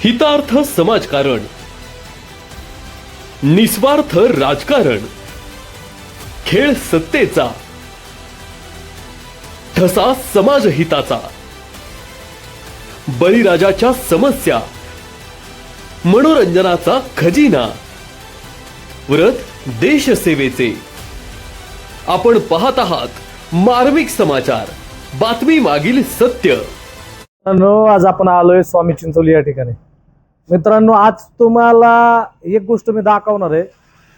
हितार्थ समाजकारण निस्वार्थ राजकारण खेळ सत्तेचा ठसा समाजहिताचा बळीराजाच्या समस्या मनोरंजनाचा खजिना व्रत देशसेवेचे. आपण पाहत आहात मार्मिक समाचार बातमी मागील सत्य. आज आपण आलोय स्वामी चिंचोली या ठिकाणी. मित्रांनो आज तुम्हाला एक गोष्ट मी दाखवणार आहे.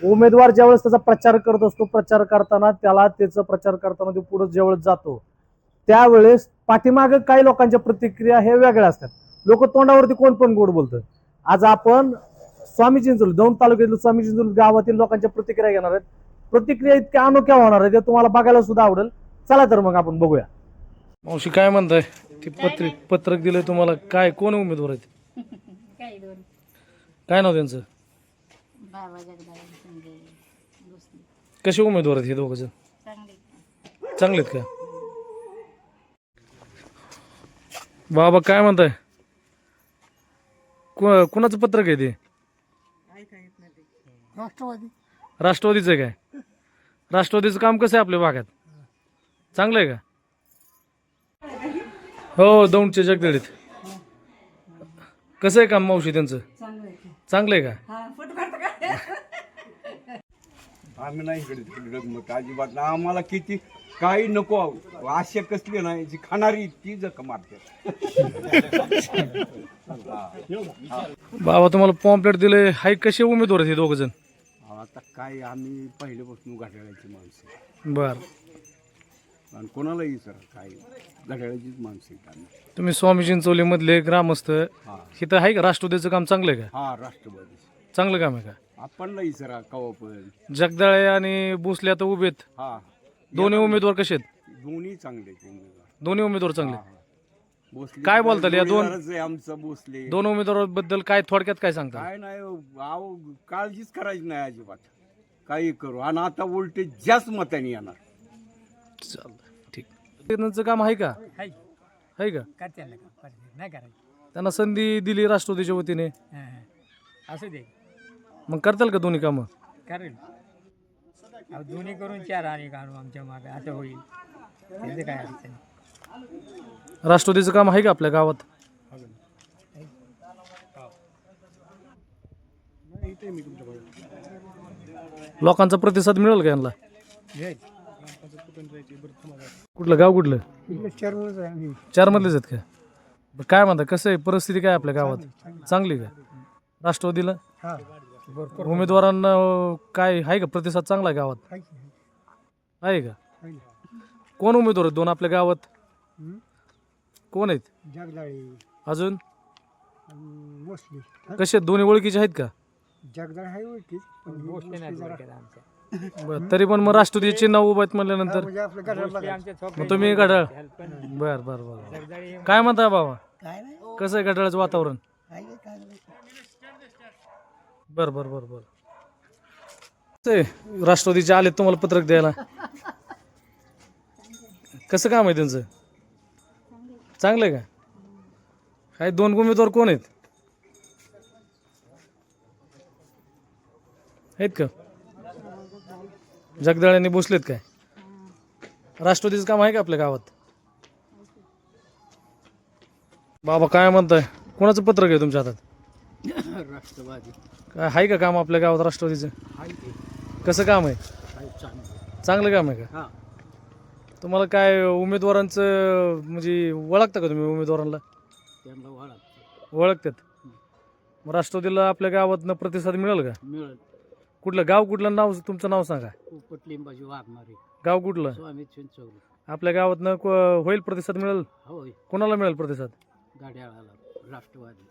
उमेदवार ज्यावेळेस त्याचा प्रचार करत असतो प्रचार करताना त्याला त्याचा प्रचार करताना तो पुढे ज्यावेळेस जातो त्यावेळेस पाठीमागे काही लोकांच्या प्रतिक्रिया हे वेगळ्या असतात. लोक तोंडावरती कोण पण गोड बोलतं. आज आपण स्वामी चिंचोली दौंड तालुक्यातील स्वामी चिंचोली गावातील लोकांच्या प्रतिक्रिया घेणार आहेत. प्रतिक्रिया इतक्या अनोख्या होणार आहेत त्या तुम्हाला बघायला सुद्धा आवडेल. चला तर मग आपण बघूया. मावशी काय म्हणताय? ते पत्रिक पत्रक दिलंय तुम्हाला. काय कोण उमेदवार आहेत दोन काय नाव त्यांचं? बाबा जगदाळे संजय भोसले कसे उमेदवार आहेत हे दोघं जण चांगले. चांगले आहेत का? बाबा काय म्हणताय? को- कोणाचं पत्रक आहे ते? राष्ट्रवादी. राष्ट्रवादीचं आहे काय? राष्ट्रवादीचं काम कसं आहे आपल्या भागात? चांगलं आहे का? हो दौंडचे जगदळीत कसं आहे काम मावशी त्यांचं? चांगलं आहे का? आम्ही नाही इकडे तिकडे अजिबात. नाही. आम्हाला किती काही नको आशा कसली नाही जी खाणारी ती जख मारते. बाबा तुम्हाला पॉम्पलेट दिले हाय कसे उमेदवार आहेत हे दोघ जण? आता काय आम्ही पहिल्यापासून घड्याळाची माणसं बर. आणि कोणालाही सर काय घड्याळाचीच माणसं आहेत आम्ही. तुम्ही स्वामी चिंचोली मधले ग्रामस्थ इथं आहे का? राष्ट्रवादीचं काम चांगलं आहे का? हा राष्ट्रवादी. चांगलं काम आहे का? आपण नाही सर कवा पण जगदाळे आणि भोसले आता उभे आहेत. हा. दोन्ही उमेदवार कसे आहेत? दोन्ही चांगले आहेत उमेदवार. दोन्ही उमेदवार चांगले आहेत. भोसले काय बोलताल या दोन- आहे आमचं भोसले. दोन उमेदवारांबद्दल काय थोडक्यात काय सांगता? काय नाही आव काळजीच करायची नाही अजिबात. काही करू. आणि आता उलटे जास्त मताने येणार. चालतंय. ठीक. त्यांचं काम आहे का? हाय आहे का? करते ना का करते नाही करायचं. त्यांना संधी दिली राष्ट्रवादीच्या वतीने. हां, हां. असू दे. मग करताल का दोन्ही कामं? करेल. अहो दोन्ही करून चार आणि काढू आमच्या मागे. असं होईल. त्याचं काय अडचण राष्ट्रवादीचं काम आहे का आपल्या गावात? लोकांचा प्रतिसाद मिळेल का यांना? कुठलं गाव कुठलं? चार मधलेच आहेत का? बरं, काय म्हणता कसं आहे? परिस्थिती काय आपल्या गावात? चांगली. का? राष्ट्रवादीला? उमेदवारांना अं, काय आहे का प्रतिसाद चांगला आहे गावात? आहे का कोण उमेदवार आहेत दोन आपल्या गावात? कोण आहेत? जगदाळी. अजून? मोस्टली कसे आहेत? दोन्ही ओळखीचे आहेत का? जगदाळ आहे पण जरा- आमच्या. बरं तरी पण मग राष्ट्रवादीचे चिन्ह उभं आहेत म्हणल्यानंतर. म्हणजे आपलं मग तुम्ही घड्याळ बर बर बर काय म्हणताय बाबा? काय नाही. कसं आहे घड्याळाचं वातावरण? काय नाही, काय नाही. बर बर बर बर. आहे? राष्ट्रवादीचे आले तुम्हाला पत्रक द्यायला? कसं काम आहे त्यांचं? चांगलं आहे का? काय दोन उमेदवार कोण आहेत? आहेत का? जगदाळ्यांनी बसलेत काय? राष्ट्रवादीचं काम आहे का आपल्या गावात? बाबा काय म्हणताय? कोणाचं पत्रक आहे तुमच्या हातात? राष्ट्रवादी. काय आहे का काम आपल्या गावात राष्ट्रवादीचं? आहे ते. कसं काम आहे? आहे चांगलं. चांगलं काम आहे का? हा. तुम्हाला काय उमेदवारांचं म्हणजे ओळखता का तुम्ही उमेदवारांना त्यांना वाढत ओळखतात. मग राष्ट्रवादीला आपल्या गावातनं प्रतिसाद मिळेल का? मिळत कुठलं गाव कुठलं नाव तुमचं नाव सांगा. पोपट लिंबाची वागणारे गाव कुठलं? स्वामी चिंचवली आपल्या गावातनं को- होईल प्रतिसाद मिळेल? कोणाला मिळेल प्रतिसाद? गाड्याळाला राष्ट्रवादी.